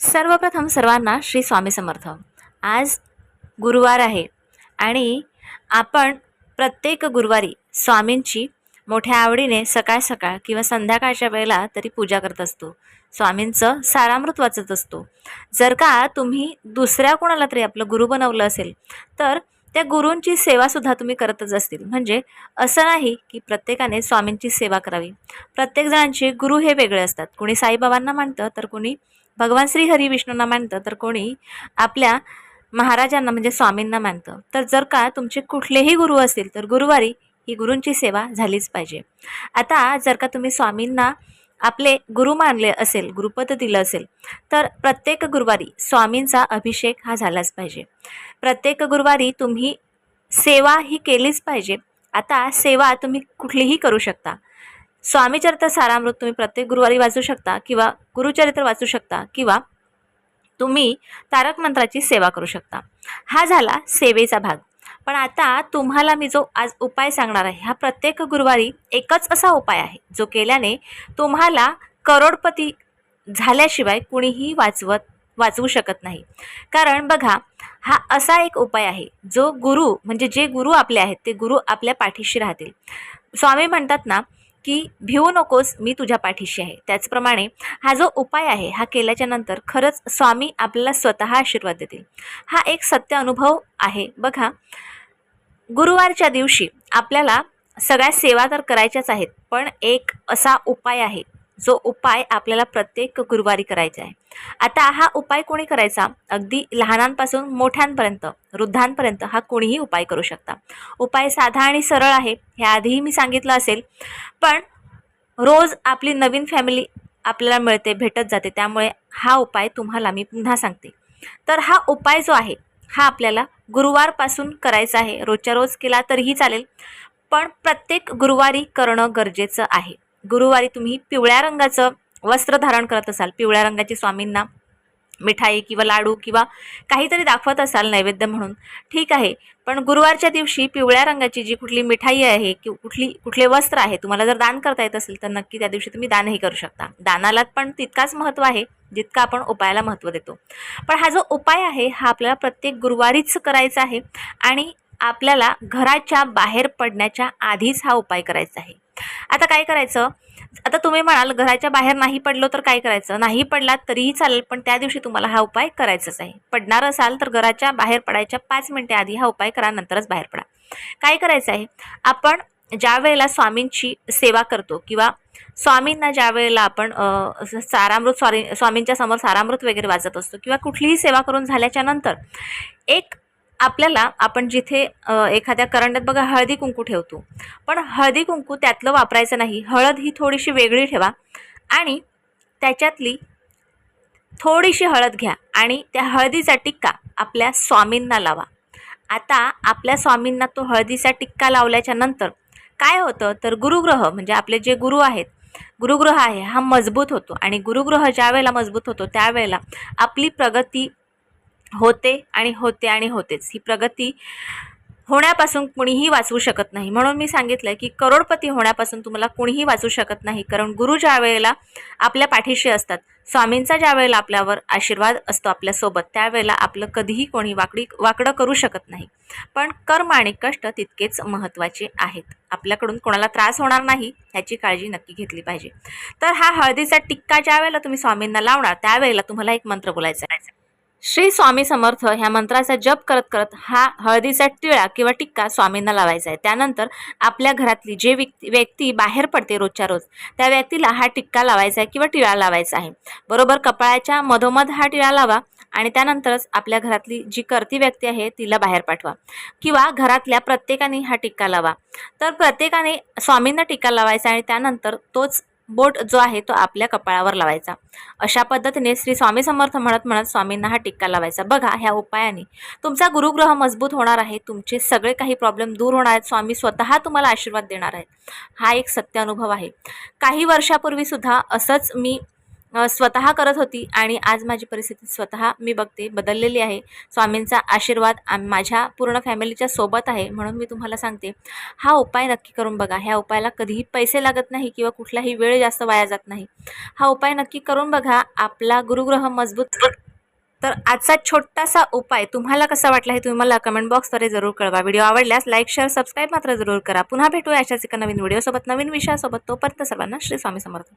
सर्वप्रथम सर्वांना श्री स्वामी समर्थ. आज गुरुवार आहे आणि आपण प्रत्येक गुरुवारी स्वामींची मोठ्या आवडीने सकाळ सकाळ किंवा संध्याकाळच्या वेळेला तरी पूजा करत असतो. स्वामींचं सारामृत वाचत असतो. जर का तुम्ही दुसऱ्या कोणाला तरी आपलं गुरु बनवलं असेल तर त्या गुरूंची सेवासुद्धा तुम्ही करतच असतील. म्हणजे असं नाही की प्रत्येकाने स्वामींची सेवा करावी. प्रत्येकजणांचे गुरु हे वेगळे असतात. कोणी साईबाबांना मानतं तर कोणी भगवान श्री हरी विष्णूंना मानतं तर कोणी आपल्या महाराजांना म्हणजे स्वामींना मानतं. तर जर का तुमचे कुठलेही गुरु असतील तर गुरुवारी ही गुरूंची सेवा झालीच पाहिजे. आता जर का तुम्ही स्वामींना आपले गुरु मानले असेल गुरुपद दिलं असेल तर प्रत्येक गुरुवारी स्वामींचा अभिषेक हा झालाच पाहिजे. प्रत्येक गुरुवारी तुम्ही सेवा ही केलीच पाहिजे. आता सेवा तुम्ही कुठलीही करू शकता. स्वामीचरित्र सारामृत तुम्ही प्रत्येक गुरुवारी वाचू शकता किंवा गुरुचरित्र वाचू शकता किंवा तुम्ही तारक मंत्राची सेवा करू शकता. हा झाला सेवेचा भाग. पण आता तुम्हाला मी जो आज उपाय सांगणार आहे हा प्रत्येक गुरुवारी एकच असा उपाय आहे जो केल्याने तुम्हाला करोडपती झाल्याशिवाय कुणीही वाचवत वाचवू शकत नाही. कारण बघा हा असा एक उपाय आहे जो गुरु म्हणजे जे गुरु आपले आहेत ते गुरु आपल्या पाठीशी राहतील. स्वामी म्हणतात ना की भिवू नकोस मी तुझ्या पाठीशी आहे. त्याचप्रमाणे हा जो उपाय आहे हा केल्याच्यानंतर खरंच स्वामी आपल्याला स्वतः आशीर्वाद देतील. हा एक सत्य अनुभव आहे. बघा गुरुवारच्या दिवशी आपल्याला सगळ्या सेवा तर करायच्याच आहेत पण एक असा उपाय आहे जो उपाय आपल्याला प्रत्येक गुरुवारी करायचा आहे. आता हा उपाय कोणी करायचा? अगदी लहानांपासून मोठ्यांपर्यंत वृद्धांपर्यंत हा कोणीही उपाय करू शकता. उपाय साधा आणि सरळ आहे हे आधीही मी सांगितलं असेल. पण रोज आपली नवीन फॅमिली आपल्याला मिळते भेटत जाते त्यामुळे हा उपाय तुम्हाला मी पुन्हा सांगते. तर हा उपाय जो आहे हा आपल्याला गुरुवारपासून करायचा आहे. रोजच्या रोज केला तरीही चालेल पण प्रत्येक गुरुवारी करणं गरजेचं आहे. गुरुवारी तुम्ही पिवळ्या रंगाचं वस्त्र धारण करत असाल पिवळ्या रंगाची स्वामींना मिठाई किंवा लाडू किंवा काहीतरी दाखवत असाल नैवेद्य म्हणून ठीक आहे. पण गुरुवारच्या दिवशी पिवळ्या रंगाची जी कुठली मिठाई आहे की कुठली कुठले वस्त्र आहे तुम्हाला जर दान करता येत असेल तर नक्की त्या दिवशी तुम्ही दानही करू शकता. दानाला पण तितकाच महत्त्व आहे जितकं आपण उपायाला महत्त्व देतो. पण हा जो उपाय आहे हा आपल्याला प्रत्येक गुरुवारीच करायचा आहे आणि आपल्याला घराच्या बाहेर पडण्याच्या आधीच हा उपाय करायचा आहे. आता काय करायचं? आता तुम्ही म्हणाल घराच्या बाहेर नाही पडलो तर काय करायचं? नाही पडलात तरीही चालेल पण त्या दिवशी तुम्हाला हा उपाय करायचाच आहे. पडणार असाल तर घराच्या बाहेर पडायच्या पाच मिनटे आधी हा उपाय करा नंतरच बाहेर पडा. काय करायचं आहे? आपण ज्या वेळेला स्वामींची सेवा करतो किंवा स्वामींना ज्या वेळेला आपण सारामृत स्वामी स्वामींच्या समोर सारामृत वगैरे वाचत असतो किंवा कुठलीही सेवा करून झाल्याच्यानंतर एक आपल्याला आपण जिथे एखाद्या करंडात बघा हळदी कुंकू ठेवतो. पण हळदी कुंकू त्यातलं वापरायचं नाही. हळद ही थोडीशी वेगळी ठेवा आणि त्याच्यातली थोडीशी हळद घ्या आणि त्या हळदीचा टिक्का आपल्या स्वामींना लावा. आता आपल्या स्वामींना तो हळदीचा टिक्का लावल्याच्या नंतर काय होतं? तर गुरुग्रह म्हणजे आपले जे गुरु आहेत गुरुग्रह आहे हा मजबूत होतो आणि गुरुग्रह ज्या वेळेला मजबूत होतो त्यावेळेला आपली प्रगती होते आणि होते आणि होतेच. ही प्रगती होण्यापासून कुणीही वाचवू शकत नाही. म्हणून मी सांगितलं की करोडपती होण्यापासून तुम्हाला कुणीही वाचवू शकत नाही. कारण गुरु ज्या वेळेला आपल्या पाठीशी असतात स्वामींचा ज्या वेळेला आपल्यावर आशीर्वाद असतो आपल्यासोबत त्यावेळेला आपलं कधीही कोणी वाकडी वाकडं करू शकत नाही. पण कर्म आणि कष्ट तितकेच महत्त्वाचे आहेत. आपल्याकडून कोणाला त्रास होणार नाही ह्याची काळजी नक्की घेतली पाहिजे. तर हा हळदीचा टिक्का ज्या वेळेला तुम्ही स्वामींना लावणार त्यावेळेला तुम्हाला एक मंत्र बोलायचा आहे. श्री स्वामी समर्थ ह्या मंत्राचा जप करत करत हा हळदीचा टिळा किंवा टिक्का स्वामींना लावायचा आहे. त्यानंतर आपल्या घरातली जे व्यक्ती व्यक्ती बाहेर पडते रोजच्या रोज त्या व्यक्तीला हा टिक्का लावायचा आहे किंवा टिळा लावायचा आहे. बरोबर कपाळाच्या मधोमध हा टिळा लावा आणि त्यानंतरच आपल्या घरातली जी करती व्यक्ती आहे तिला बाहेर पाठवा. किंवा घरातल्या प्रत्येकाने हा टिक्का लावा. तर प्रत्येकाने स्वामींना टिक्का लावायचा आणि त्यानंतर तोच बोट जो आहे तो आपल्या कपाळावर लावायचा. अशा पद्धतीने श्री स्वामी समर्थ म्हणत म्हणत स्वामींना हा टिक्का लावायचा. बघा ह्या उपायाने तुमचा गुरुग्रह मजबूत होणार आहे. तुमचे सगळे काही प्रॉब्लेम दूर होणार आहेत. स्वामी स्वतः तुम्हाला आशीर्वाद देणार आहेत. हा एक सत्य अनुभव आहे. काही वर्षापूर्वीसुद्धा असंच मी स्वतः करत होती आणि आज माझी परिस्थिती स्वतः मी बघते बदललेली आहे. स्वामींचा आशीर्वाद आम माझ्या पूर्ण फॅमिलीच्या सोबत आहे म्हणून मी तुम्हाला सांगते. हा उपाय नक्की करून बघा. ह्या उपायाला कधीही पैसे लागत नाही किंवा कुठलाही वेळ जास्त वाया जात नाही. हा उपाय नक्की करून बघा. आपला गुरुग्रह मजबूत तर आजचा छोटासा उपाय तुम्हाला कसा वाटला हे तुम्ही मला कमेंट बॉक्सद्वारे जरूर कळवा. व्हिडिओ आवडल्यास लाईक शेअर सबस्क्राईब मात्र जरूर करा. पुन्हा भेटूया अशाच एका नवीन व्हिडिओसोबत नवीन विषयासोबत. तोपर्यंत सर्वांना श्री स्वामी समर्थ.